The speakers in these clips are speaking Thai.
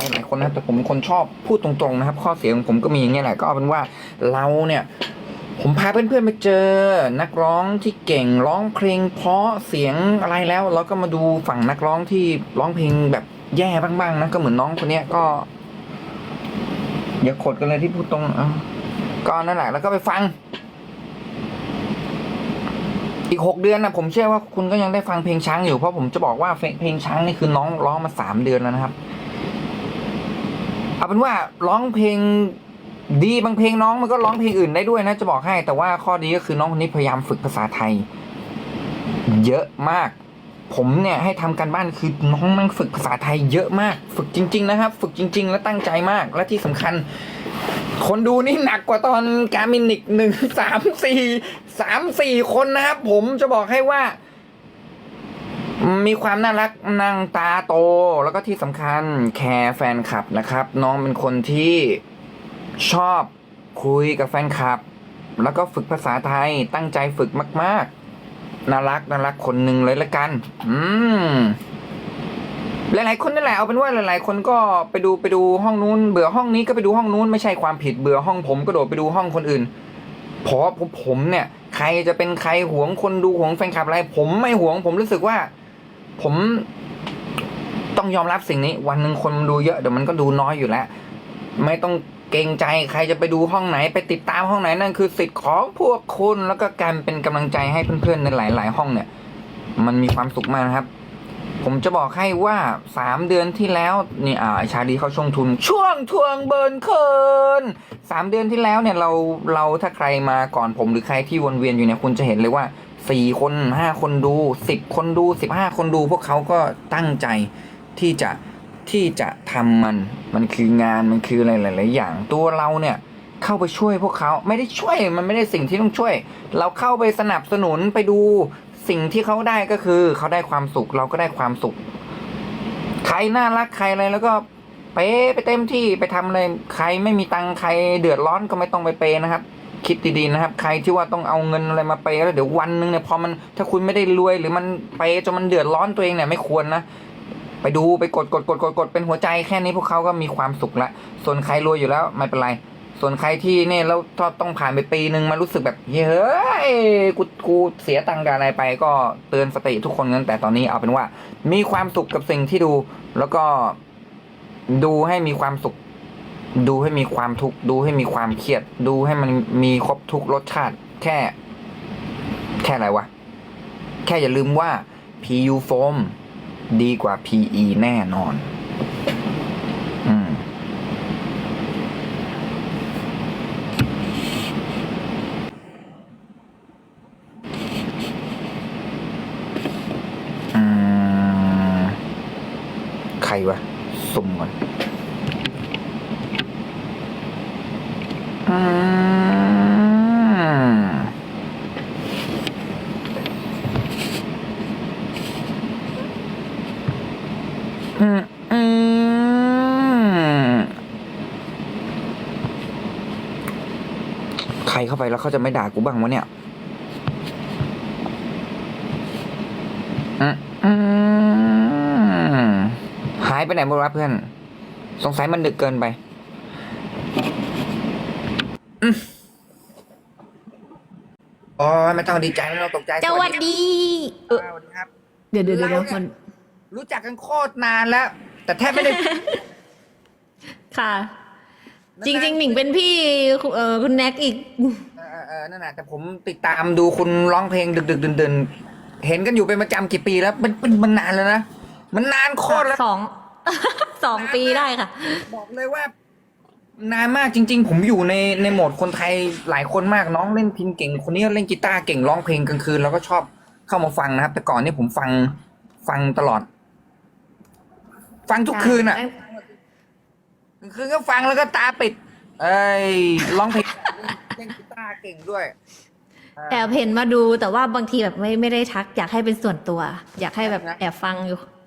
รหลายคนนะครับแต่ผมเป็นคนชอบพูดตรงๆนะครับ ข้อเสียของผมก็มีอย่างเงี้ยแหละก็เอาเป็นว่าเราเนี่ยผมพาเพื่อนๆไปเจอ นักร้องที่เก่งร้องเพลง เพราะเสียงอะไรแล้วเราก็มาดูฝั่งนักร้องที่ร้องเพลงแบบแย่บ้างๆนะก็เหมือนน้องคนเนี้ยก็อย่าขดกันเลยที่พูดตรงอะก็นั่นแหละแล้วก็ไปฟัง อีกหกเดือนนะผมเชื่อว่าคุณก็ยังได้ฟังเพลงช้างอยู่เพราะผมจะบอกว่าเพลงช้างนี่คือน้องร้องมาสามเดือนแล้วนะครับ เอาเป็นว่าร้องเพลงดีบางเพลงน้องมันก็ร้องเพลงอื่นได้ด้วยนะจะบอกให้ แต่ว่าข้อดีก็คือน้องคนนี้พยายามฝึกภาษาไทย เยอะมาก ผมเนี่ยให้ทำการบ้านคือน้องมันฝึกภาษาไทยเยอะมาก ฝึกจริง ๆ นะครับ ฝึกจริง ๆ และตั้งใจมาก และที่สำคัญ คนดูนี่หนักกว่าตอนการมินิกหนึ่งสามสี่สามสี่คนนะครับผมจะบอกให้ว่า มีความน่ารักนางตาโต แล้วก็ที่สำคัญแคร์แฟนคลับนะครับ น้องเป็นคนที่ชอบคุยกับแฟนคลับ แล้วก็ฝึกภาษาไทยตั้งใจฝึกมาก ๆ น่ารักน่ารักคนหนึ่งเลยละกัน อืมหลายๆคนนั่นแหละเอาเป็นว่าหลายๆ คนก็ไปดูไปดูห้องนู้นเบื่อห้องนี้ก็ไปดูห้องนู้นไม่ใช่ความผิดเบื่อห้องผมก็โดดไปดูห้องคนอื่นเพราะผมผมเนี่ย ใครจะเป็นใครหวงคนดูหวงแฟนคลับอะไร ผมไม่หวงผมรู้สึกว่า ผมต้องยอมรับสิ่งนี้ วันหนึ่งคนดูเยอะเดี๋ยวมันก็ดูน้อยอยู่แล้ว ไม่ต้องเกรงใจใครจะไปดูห้องไหน ไปติดตามห้องไหนนั่นคือสิทธิ์ของพวกคุณแล้วก็การเป็นกำลังใจให้เพื่อนๆในหลาย ๆ ห้องเนี่ย มันมีความสุขมากนะครับ ผมจะบอกให้ว่าสามเดือนที่แล้วนี่อ่าชาดีเขาช่วงทุน ช่วงทวงเบิร์นเคินสามเดือนที่แล้วเนี่ยเราเราถ้าใครมาก่อนผมหรือใครที่วนเวียนอยู่เนี่ยคุณจะเห็นเลยว่า สี่คนห้าคนดูสิบคนดูสิบห้าคนดูพวกเขาก็ตั้งใจที่จะที่จะทำมันมันคืองานมันคืออะไรหลาย ๆ อย่างตัวเราเนี่ยเข้าไปช่วยพวกเขาไม่ได้ช่วยมันไม่ได้สิ่งที่ต้องช่วย เราเข้าไปสนับสนุนไปดูสิ่งที่เขาได้ก็คือเขาได้ความสุขเราก็ได้ความสุข ใครน่ารักใครอะไรแล้วก็เปไปเต็มที่ไปทำอะไรใครไม่มีตังใครเดือดร้อนก็ไม่ต้องไปเปนะครับ คิดดีๆนะครับ ใครที่ว่าต้องเอาเงินอะไรมาเปแล้วเดี๋ยววันหนึงเนี่ยพอมันถ้าคุณไม่ได้รวยหรือมันเปจนมันเดือดร้อนตัวเองเนี่ยไม่ควรนะไปดูไปกดกดกดกดกดเป็นหัวใจแค่นี้พวกเขาก็มีความสุขละ ส่วนใครรวยอยู่แล้วไม่เป็นไร ส่วนใครที่เนี่ยแล้วต้องผ่านไปปีหนึ่งมารู้สึกแบบเฮ้ยกูกูเสียตังค์กับอะไรไป ก็เตือนสติทุกคนกันแต่ตอนนี้เอาเป็นว่า มีความสุขกับสิ่งที่ดู แล้วก็ดูให้มีความสุข ดูให้มีความทุกข์ดูให้มีความเครียด ดูให้มันมีครบทุกรสชาติ แค่ แค่อะไรวะ แค่อย่าลืมว่า PU foam ดีกว่า PE แน่นอน อืม ใครวะสุ่มก่อนอืม อืมอืม ใครเข้าไปแล้วเขาจะไม่ด่ากูบ้างวะเนี่ยหายไปไหนหมดวะเพื่อน สงสัยมันดึกเกินไป อืมอ๋อไม่ต้องดีใจไม่ต้องตกใจสวัสดี เออสวัสดีครับ เดี๋ยวเดี๋ยวเดี๋ยวเราเนี่ยมันรู้จักกันโคตรนานแล้ว แต่แทบไม่ได้ ค่ะ จริง ๆ หนิงเป็นพี่เออคุณแน็กอีก เออเออเออนั่นแหละแต่ผมติดตามดูคุณร้องเพลงดึกดึกๆเดินๆเห็นกันอยู่เป็นประจำกี่ปีแล้ว มันมันมันนานแล้วนะ มันนานโคตรแล้วสอง สองปีได้ค่ะ บอกเลยว่า นานมากจริง ๆ ผมอยู่ในในโหมดคนไทยหลายคนมากน้องเล่นพินเก่ง คนนี้เล่นกีตาร์เก่งร้องเพลงกลางคืนแล้วก็ชอบเข้ามาฟังนะครับ แต่ก่อนนี่ผมฟังฟังตลอด ฟังทุกคืนอะกลางคืนก็ฟังแล้วก็ตาปิด เอ้ยร้องเพลงเล่นกีตาร์เก่งด้วยแอบเห็นมาดูแต่ว่าบางทีแบบไม่ไม่ได้ทัก อยากให้เป็นส่วนตัว อยากให้แบบแอบฟังอยู่ใค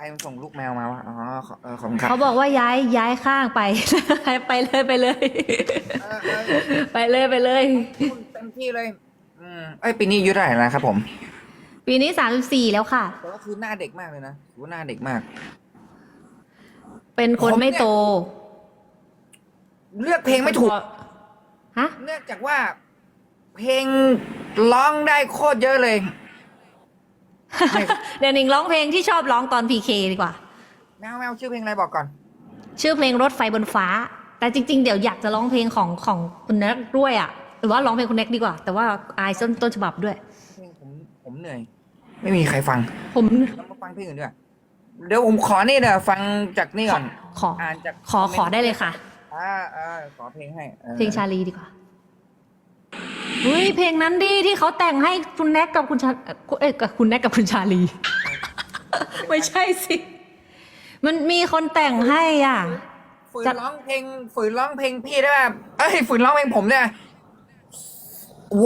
รมันส่งลูกแมวมาวะอ๋อขอเออขอบคุณครับเขาบอกว่าย้ายย้ายข้างไป ไปเลยไปเลย เออเออไปเลยไปเลย คุณเต็มที่เลยอืมเอ้ยปีนี้อายุเท่าไหร่แล้วครับผมปีนี้สามสิบสี่แล้วค่ะ แต่ว่าคือหน้าเด็กมากเลยนะถือว่าหน้าเด็กมาก เป็นคนไม่โตเลือกเพลงไม่ถูก ฮะ เนื่องจากว่า เพลงร้องได้โคตรเยอะเลยไม่ เดี๋ยวหนิงร้องเพลงที่ชอบร้องตอนพีเคดีกว่า แมวแมวชื่อเพลงอะไรบอกก่อน ชื่อเพลงรถไฟบนฟ้า แต่จริง ๆ เดี๋ยวอยากจะร้องเพลงของของคุณแน็กด้วยอะ หรือว่าร้องเพลงคุณแน็กดีกว่า แต่ว่าอายต้นต้นฉบับด้วยเพลงผมผมเหนื่อย ไม่มีใครฟังผมเรามาฟังเพลงอื่นด้วยเดี๋ยวผมขอนี่เดี๋ยวฟังจากนี่ก่อนขออ่านจากขอขอได้เลยค่ะ อ่าอ่าขอเพลงให้ออเพลงชาลีดีกว่า อุ้ยเพลงนั้นดีที่เขาแต่งให้คุณแน็กกับคุณชาเอ้ยกับคุณแน็กกับคุณชาลี ไม่ใช่สิ มันมีคนแต่งให้อะ ฝืนจะร้องเพลง ฝืนร้องเพลงพี่ได้ป่ะเอ้ยฝืนร้องเพลงผมเนี่ย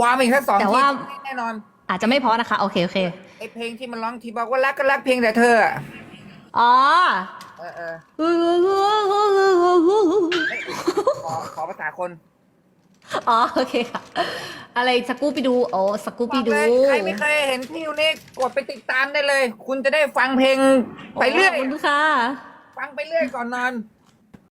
วามอีกแค่สองแต่ทีว่า แน่นอน อาจจะไม่เพอนะคะ โอเคโอเค ไอเพลงที่มันร้องทีบอกว่ารักก็รักเพลงแต่เธออะอ๋อเออเออขอขอภาษาคน อ๋อโอเคค่ะ อะไรสกูปไปดูโอ้สกูปไปบอกดูเลยใครไม่เคยเห็นพี่ยูนิคกดไปติดตามได้เลย คุณจะได้ฟังเพลงไปเรื่อย ขอบคุณค่ะ ฟังไปเรื่อยก่อนนอน